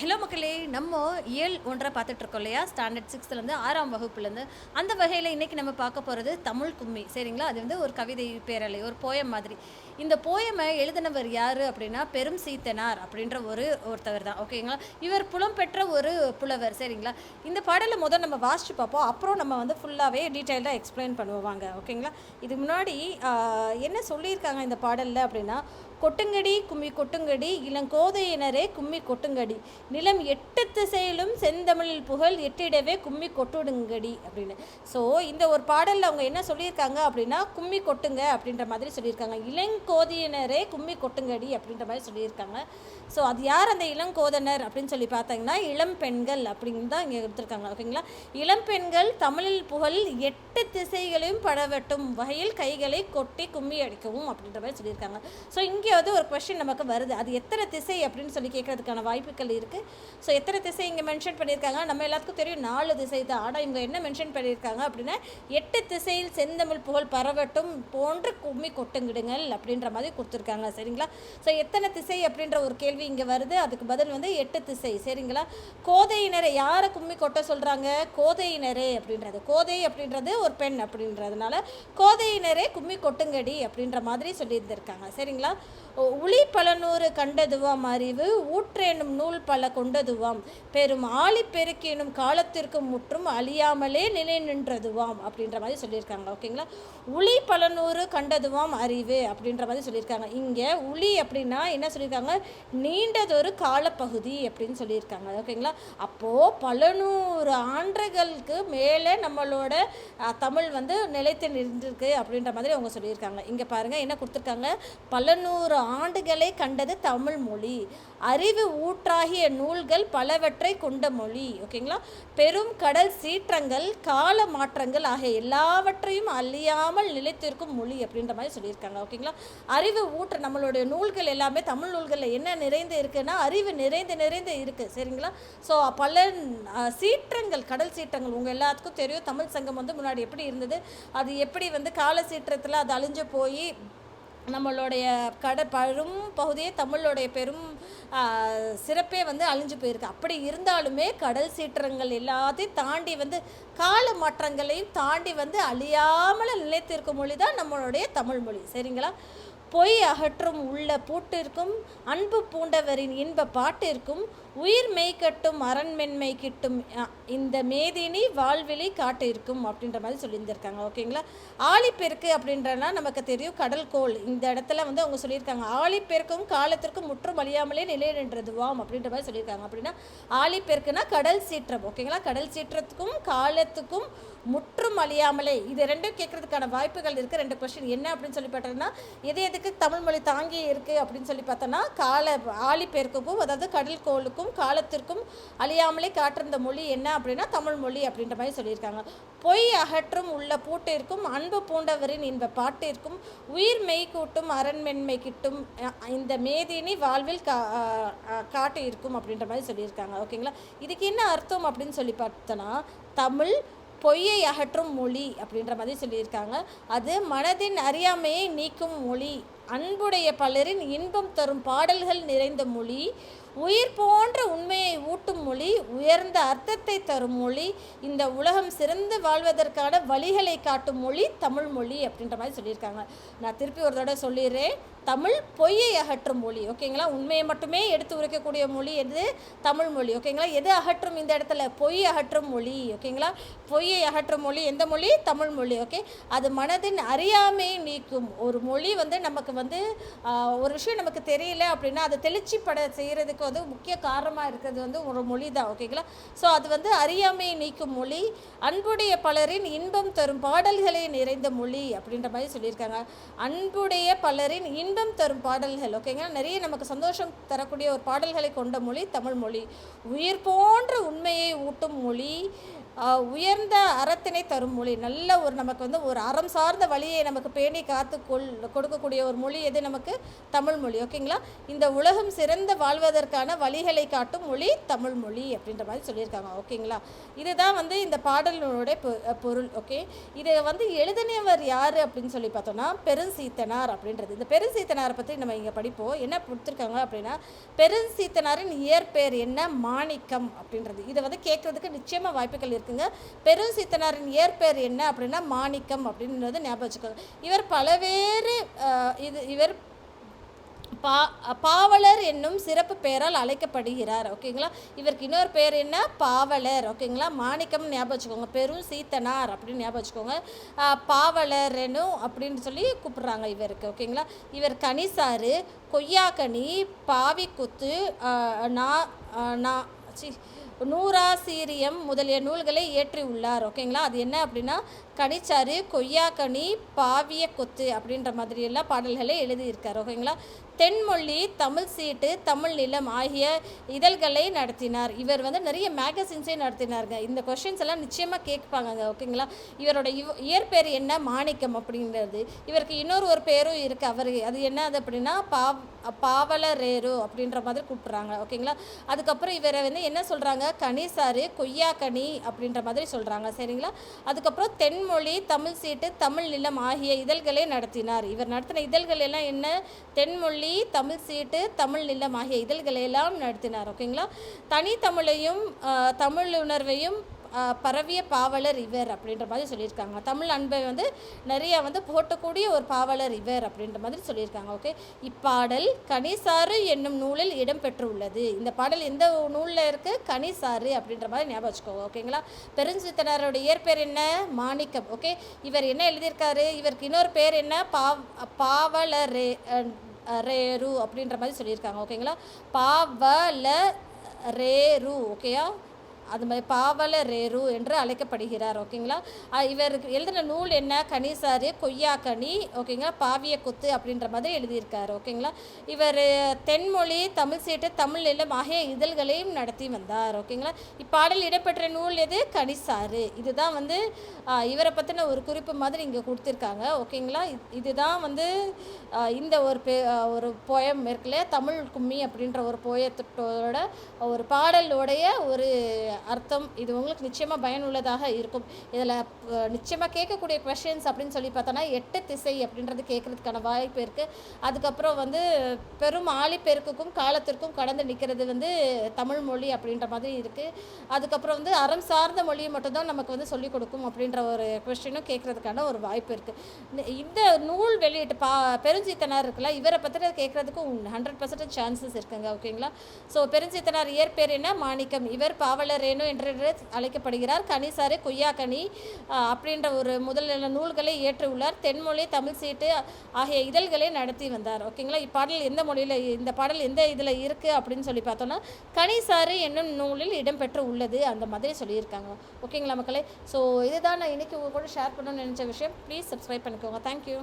Hello மக்களே நம்ம இயல் ஒன்றை பார்த்துட்ருக்கோம் இல்லையா? ஸ்டாண்டர்ட் சிக்ஸ்த்துலேருந்து ஆறாம் வகுப்புலேருந்து. அந்த வகையில் இன்றைக்கி நம்ம பார்க்க போகிறது தமிழ் கும்மி. சரிங்களா? அது வந்து ஒரு கவிதை பேரலை ஒரு போயம் மாதிரி. இந்த போயமை எழுதினவர் யார் அப்படின்னா பெரும் சீத்தனார் அப்படின்ற ஒரு ஒருத்தவர் தான். ஓகேங்களா இவர் புலம்பெற்ற ஒரு புலவர். சரிங்களா? இந்த பாடலை முதல் நம்ம வாசிச்சு பார்ப்போம். அப்புறம் நம்ம வந்து ஃபுல்லாகவே டீட்டெயில்டாக எக்ஸ்பிளைன் பண்ணுவாங்க ஓகேங்களா இதுக்கு முன்னாடி என்ன சொல்லியிருக்காங்க இந்த பாடலில் அப்படின்னா கொட்டுங்கடி கும்மி கொட்டுங்கடி இளங்கோதையினரே கும்மி கொட்டுங்கடி. நிலம் எட்டு திசையிலும் செந்தமிழில் புகழ் எட்டிடவே கும்மி கொட்டுடுங்கடி அப்படின்னு. ஸோ இந்த ஒரு பாடலில் அவங்க என்ன சொல்லியிருக்காங்க அப்படின்னா கும்மி கொட்டுங்க அப்படின்ற மாதிரி சொல்லியிருக்காங்க. இளங்கோதியினரே கும்மி கொட்டுங்கடி அப்படின்ற மாதிரி சொல்லியிருக்காங்க. ஸோ அது யார் அந்த இளங்கோதனர் அப்படின்னு சொல்லி பார்த்தாங்கன்னா இளம் பெண்கள் அப்படின்னு தான் இங்கே எடுத்திருக்காங்க ஓகேங்களா? இளம் பெண்கள் தமிழில் புகழ் எட்டு திசைகளையும் படவட்டும் வகையில் கைகளை கொட்டி கும்மி அடிக்கவும் அப்படின்ற மாதிரி சொல்லியிருக்காங்க. ஸோ இங்கே வந்து ஒரு கொஸ்டின் நமக்கு வருது. அது எத்தனை திசை அப்படின்னு சொல்லி கேட்கறதுக்கான வாய்ப்புகள் இருக்குது ஸோ எத்தனை திசை இங்கே மென்ஷன் பண்ணியிருக்காங்க? நம்ம எல்லாத்துக்கும் தெரியும் நாலு திசை தான். ஆனால் இவங்க என்ன மென்ஷன் பண்ணியிருக்காங்க அப்படின்னா எட்டு திசையில் செந்தமிழ் புகழ் பரவட்டும் போன்று கும்மி கொட்டுங்கிடுங்கள் அப்படின்ற மாதிரி கொடுத்துருக்காங்க. சரிங்களா? ஸோ எத்தனை திசை அப்படின்ற ஒரு கேள்வி இங்கே வருது. அதுக்கு பதில் வந்து எட்டு திசை. சரிங்களா? கோதையினரை யாரை கும்மி கொட்ட சொல்கிறாங்க கோதையினரே அப்படின்றது. கோதை அப்படின்றது ஒரு பெண் அப்படின்றதுனால கோதையினரே கும்மி கொட்டுங்கடி அப்படின்ற மாதிரி சொல்லியிருந்திருக்காங்க. சரிங்களா? ஒ- உளி பலநூறு கண்டதுவாம் அறிவு ஊற்றேனும் நூல் பல கொண்டதுவாம். பெரும் ஆழிப்பெருக்கினும் காலத்திற்கு முற்றும் அழியாமலே நிலை நின்றதுவாம் அப்படின்ற மாதிரி சொல்லியிருக்காங்க. ஓகேங்களா? உளி பலநூறு கண்டதுவாம் அறிவு அப்படின்ற மாதிரி சொல்லியிருக்காங்க. இங்கே உளி அப்படின்னா என்ன சொல்லியிருக்காங்க? நீண்டதொரு காலப்பகுதி அப்படின்னு சொல்லியிருக்காங்க. ஓகேங்களா? அப்போது பல நூறு ஆண்டுகளுக்கு மேலே நம்மளோட தமிழ் வந்து நிலைத்து நின்றுருக்கு அப்படின்ற மாதிரி அவங்க சொல்லியிருக்காங்க. இங்கே பாருங்கள் என்ன கொடுத்துருக்காங்க? பல நூறு ஆண்டுகளை கண்டது தமிழ் மொழி. அறிவு ஊற்றாகிய நூல்கள் பலவற்றை கொண்ட மொழி. ஓகேங்களா? பெரும் கடல் சீற்றங்கள் கால மாற்றங்கள் ஆகிய எல்லாவற்றையும் அழியாமல் நிலைத்திருக்கும் மொழி அப்படின்ற மாதிரி சொல்லியிருக்காங்க. ஓகேங்களா? அறிவு ஊற்ற நம்மளுடைய நூல்கள் எல்லாமே தமிழ் நூல்களில் என்ன நிறைந்து இருக்குன்னா அறிவு நிறைந்து நிறைந்து இருக்குது சரிங்களா? ஸோ பல சீற்றங்கள் கடல் சீற்றங்கள் உங்கள் எல்லாத்துக்கும் தெரியும். தமிழ் சங்கம் வந்து முன்னாடி எப்படி இருந்தது? அது எப்படி வந்து கால சீற்றத்தில் அது அழிஞ்சு போய் நம்மளுடைய கட பெரும் பகுதியே தமிழோடைய பெரும் சிறப்பே வந்து அழிஞ்சு போயிருக்கு. அப்படி இருந்தாலுமே கடல் சீற்றங்கள் எல்லாத்தையும் தாண்டி வந்து கால மாற்றங்களையும் தாண்டி வந்து அழியாமல் நிலைத்திருக்கும் மொழி தான் நம்மளுடைய தமிழ் மொழி. சரிங்களா? பொய் அகற்றும் உள்ள பூட்டிற்கும் அன்பு பூண்டவரின் இன்ப பாட்டிற்கும் உயிர் மெய்க்கட்டும் அரண்மென்மை கிட்டும் இந்த மேதினி வாழ்விழி காட்டிருக்கும் அப்படின்ற மாதிரி சொல்லியிருந்திருக்காங்க ஓகேங்களா? ஆழிப்பெருக்கு அப்படின்றனா நமக்கு தெரியும் கடல் கோள். இந்த இடத்துல வந்து அவங்க சொல்லியிருக்காங்க ஆழிப்பெருக்கும் காலத்திற்கும் முற்றும் அழியாமலே நிலை நின்றதுவாம் அப்படின்ற மாதிரி சொல்லியிருக்காங்க. அப்படின்னா ஆழிப்பெருக்குனா கடல் சீற்றம் ஓகேங்களா? கடல் சீற்றத்துக்கும் காலத்துக்கும் முற்றும் அழியாமலே இது ரெண்டும் கேட்கறதுக்கான வாய்ப்புகள் இருக்குது ரெண்டு கொஸ்டின் என்ன அப்படின்னு சொல்லி பார்த்தோம்னா எது எதுக்கு தமிழ் மொழி தாங்கி இருக்குது அப்படின்னு சொல்லி பார்த்தோன்னா கால ஆழிப்பெருக்குக்கும் அதாவது கடல் கோளுக்கும் காலத்திற்கும் அழியாமலே காட்டிருந்த மொழி என்ன அப்படின்னா தமிழ் மொழி அப்படின்ற மாதிரி சொல்லியிருக்காங்க. பொய் அகற்றும் உள்ள பூட்டிற்கும் அன்பு பூண்டவரின் இன்ப பாட்டிற்கும் உயிர் மெய் கூட்டும் அரண்மென்மை கிட்டும் இந்த மேதினி வாழ்வில் கா காட்டு இருக்கும் அப்படின்ற மாதிரி சொல்லியிருக்காங்க. ஓகேங்களா? இதுக்கு என்ன அர்த்தம் அப்படின்னு சொல்லி பார்த்தோன்னா தமிழ் பொய்யை அகற்றும் மொழி அப்படின்ற மாதிரி சொல்லியிருக்காங்க. அது மனதின் அறியாமையை நீக்கும் மொழி அன்புடைய பலரின் இன்பம் தரும் பாடல்கள் நிறைந்த மொழி உயிர் போன்ற உண்மையை ஊட்டும் மொழி உயர்ந்த அர்த்தத்தை தரும் மொழி இந்த உலகம் சிறந்து வாழ்வதற்கான வழிகளை காட்டும் மொழி தமிழ் மொழி அப்படின்ற மாதிரி சொல்லியிருக்காங்க. நான் திருப்பி ஒரு தடவை சொல்லிடுறேன். தமிழ் பொய்யை அகற்றும் மொழி ஓகேங்களா? உண்மையை மட்டுமே எடுத்து உரைக்கக்கூடிய மொழி எது? தமிழ் மொழி ஓகேங்களா? எது அகற்றும் இந்த இடத்துல? பொய் அகற்றும் மொழி ஓகேங்களா? பொய்யை அகற்றும் மொழி எந்த மொழி? தமிழ் மொழி ஓகே? அது மனதின் அறியாமையை நீக்கும் ஒரு மொழி வந்து நமக்கு வந்து ஒரு விஷயம் நமக்கு தெரியல அப்படின்னா அதை தெளிச்சிப்பட செய்கிறதுக்கு வந்து முக்கிய காரணமாக இருக்கிறது வந்து ஒரு மொழி தான் ஓகேங்களா ஸோ அது வந்து அறியாமையை நீக்கும் மொழி அன்புடைய பலரின் இன்பம் தரும் பாடல்களை நிறைந்த மொழி அப்படின்ற மாதிரி சொல்லியிருக்காங்க. அன்புடைய பலரின் இன்பம் தரும் பாடல்கள் ஓகேங்களா நிறைய நமக்கு சந்தோஷம் தரக்கூடிய ஒரு பாடல்களை கொண்ட மொழி தமிழ் மொழி. உயிர் போன்ற உண்மையை ஊட்டும் மொழி உயர்ந்த அறத்தினை தரும் மொழி. நல்ல ஒரு நமக்கு வந்து ஒரு அறம் சார்ந்த வழியை நமக்கு பேணி காத்து கொள் கொடுக்கக்கூடிய ஒரு மொழி எது நமக்கு? தமிழ் மொழி. ஓகேங்களா இந்த உலகம் சிறந்த வாழ்வதற்கான வழிகளை காட்டும் மொழி தமிழ் மொழி அப்படின்ற மாதிரி சொல்லியிருக்காங்க. ஓகேங்களா இதுதான் வந்து இந்த பாடலினுடைய பொ- பொருள். ஓகே இதை வந்து எழுதினவர் யார் அப்படின்னு சொல்லி பார்த்தோம்னா பெருஞ்சீத்தனார் அப்படின்றது. இந்த பெருஞ்சீத்தனாரை பற்றி நம்ம இங்கே படிப்போம். என்ன கொடுத்துருக்காங்க அப்படின்னா பெருஞ்சீத்தனாரின் இயற்பெயர் என்ன? மாணிக்கம் அப்படின்றது. இதை வந்து கேட்கறதுக்கு நிச்சயமாக வாய்ப்புகள் இருக்குங்க பெருஞ்சீத்தனாரின் இயற்பெயர் என்ன அப்படின்னா மாணிக்கம் அப்படின்றது ஞாபகம் வச்சுக்கோங்க. இவர் பலவேறு இது இவர் பா பாவலர் என்னும் சிறப்பு பெயரால் அழைக்கப்படுகிறார். ஓகேங்களா? இவருக்கு இன்னொரு பேர் என்ன? பாவலர். ஓகேங்களா? மாணிக்கம் ஞாபகம் வச்சுக்கோங்க. பெரும் சீத்தனார் அப்படின்னு ஞாபகம் வச்சுக்கோங்க. பாவலர் என்னும் அப்படின்னு சொல்லி கூப்பிட்றாங்க இவருக்கு. ஓகேங்களா? இவர் கனிசாறு கொய்யாக்கனி பாவிக்குத்து நா நா சி நூறாசீரியம் முதலிய நூல்களை இயற்றி உள்ளார். ஓகேங்களா அது என்ன அப்படின்னா கனிச்சாறு கொய்யாக்கனி பாவிய கொத்து அப்படின்ற மாதிரியெல்லாம் பாடல்களை எழுதியிருக்கார். ஓகேங்களா தென்மொழி தமிழ் சீட்டு தமிழ் நிலம் ஆகிய இதழ்களை நடத்தினார். இவர் வந்து நிறைய மேகசின்ஸே நடத்தினாருங்க. இந்த கொஷின்ஸ் எல்லாம் நிச்சயமாக கேட்பாங்க ஓகேங்களா? இவரோட இவ் இயற்பெயர் என்ன? மாணிக்கம் அப்படிங்கிறது இவருக்கு இன்னொரு ஒரு பேரும் இருக்குது அவர் அது என்னது அப்படின்னா பாவ் பாவலரேரு அப்படின்ற மாதிரி கூப்பிட்றாங்க ஓகேங்களா? அதுக்கப்புறம் இவரை வந்து என்ன சொல்கிறாங்க கனிசாறு கொய்யாக்கனி அப்படின்ற மாதிரி சொல்கிறாங்க சரிங்களா? அதுக்கப்புறம் தென்மொழி தமிழ் சீட்டு தமிழ் நிலம் ஆகிய இதழ்களை நடத்தினார். இவர் நடத்தின இதழ்கள் எல்லாம் என்ன? தென்மொழி தமிழ் சீட்டு தமிழ் நிலம் ஆகிய இதழ்களை எல்லாம் நடத்தினார் ஓகேங்களா? தனித்தமிழையும் தமிழ் உணர்வையும் பரவிய பாவலர் இவர் அப்படின்ற மாதிரி சொல்லியிருக்காங்க. தமிழ் அன்பை வந்து நிறைய வந்து போட்டக்கூடிய ஒரு பாவலர் இவர் அப்படின்ற மாதிரி சொல்லியிருக்காங்க ஓகே? இப்பாடல் கனிசாறு என்னும் நூலில் இடம்பெற்றுள்ளது இந்த பாடல் எந்த நூலில் இருக்குது கனிசாறு அப்படின்ற மாதிரி ஞாபகம் வச்சுக்கோங்க ஓகேங்களா? பெருஞ்சித்தனாரோட இயற்பெயர் என்ன? மாணிக்கம் ஓகே? இவர் என்ன எழுதியிருக்காரு? இவருக்கு இன்னொரு பேர் என்ன? பாவ் பாவலரே ரேரு அப்படின்ற மாதிரி சொல்லியிருக்காங்க ஓகேங்களா? பாவல ரேரு ஓகேயா? அது மாதிரி பாவல ரேரு என்று அழைக்கப்படுகிறார் ஓகேங்களா? இவருக்கு எழுதின நூல் என்ன? கனிசாறு கொய்யாக்கனி ஓகேங்களா? பாவிய குத்து அப்படின்ற மாதிரி எழுதியிருக்காரு ஓகேங்களா? இவர் தென்மொழி தமிழ் சீட்டு தமிழ் நிலம் ஆகிய இதழ்களையும் நடத்தி வந்தார் ஓகேங்களா? இப்பாடல் இடம்பெற்ற நூல் எது? கனிசாறு. இதுதான் வந்து இவரை பற்றின ஒரு குறிப்பு மாதிரி இங்கே கொடுத்துருக்காங்க ஓகேங்களா? இதுதான் வந்து இந்த ஒரு பே ஒரு போயம் இருக்குல்ல? தமிழ் கும்மி அப்படின்ற ஒரு போயத்தோட ஒரு பாடலோடைய ஒரு அர்த்தம். இது உங்களுக்கு நிச்சயமாக பயனுள்ளதாக இருக்கும். இதில் நிச்சயமாக கேட்கக்கூடிய கொஷின்ஸ் அப்படின்னு சொல்லி பார்த்தோன்னா எட்டு திசை அப்படின்றது கேட்குறதுக்கான வாய்ப்பு இருக்குது அதுக்கப்புறம் வந்து பெரும் ஆழிப்பெருக்குக்கும் காலத்திற்கும் கடந்து நிற்கிறது வந்து தமிழ் மொழி அப்படின்ற மாதிரி இருக்குது அதுக்கப்புறம் வந்து அறம் சார்ந்த மொழியை மட்டும்தான் நமக்கு வந்து சொல்லிக் கொடுக்கும் அப்படின்ற ஒரு கொஸ்டினும் கேட்குறதுக்கான ஒரு வாய்ப்பு இருக்குது இந்த நூல் வெளியிட்டு பா பெருஞ்சித்தனார் இருக்குல்ல இவரை பற்றி கேட்குறதுக்கும் ஹண்ட்ரட் பர்சன்டேஜ் சான்சஸ் இருக்குங்க ஓகேங்களா ஸோ பெருஞ்சித்தனார் இயற்பேர் என்ன? மாணிக்கம். இவர் பாவலர் ரேணு என்று அழைக்கப்படுகிறார். கனிசாறு கொய்யாக்கனி அப்படின்ற ஒரு முதல் நூல்களை இயற்றியுள்ளார். தென்மொழி தமிழ் சீட்டு ஆகிய இதழ்களை நடத்தி வந்தார். ஓகேங்களா இப்பாடல் எந்த மொழியில் இந்த பாடல் எந்த இதில் இருக்குது அப்படின்னு சொல்லி பார்த்தோன்னா கனிசாறு என்னும் நூலில் இடம்பெற்று உள்ளது அந்த மாதிரி சொல்லியிருக்காங்க. ஓகேங்களா மக்களே? ஸோ இதுதான் நான் இன்னைக்கு உங்க கூட ஷேர் பண்ணணும்னு நினச்ச விஷயம். ப்ளீஸ் சப்ஸ்கிரைப் பண்ணிக்கோங்க. தேங்க்யூ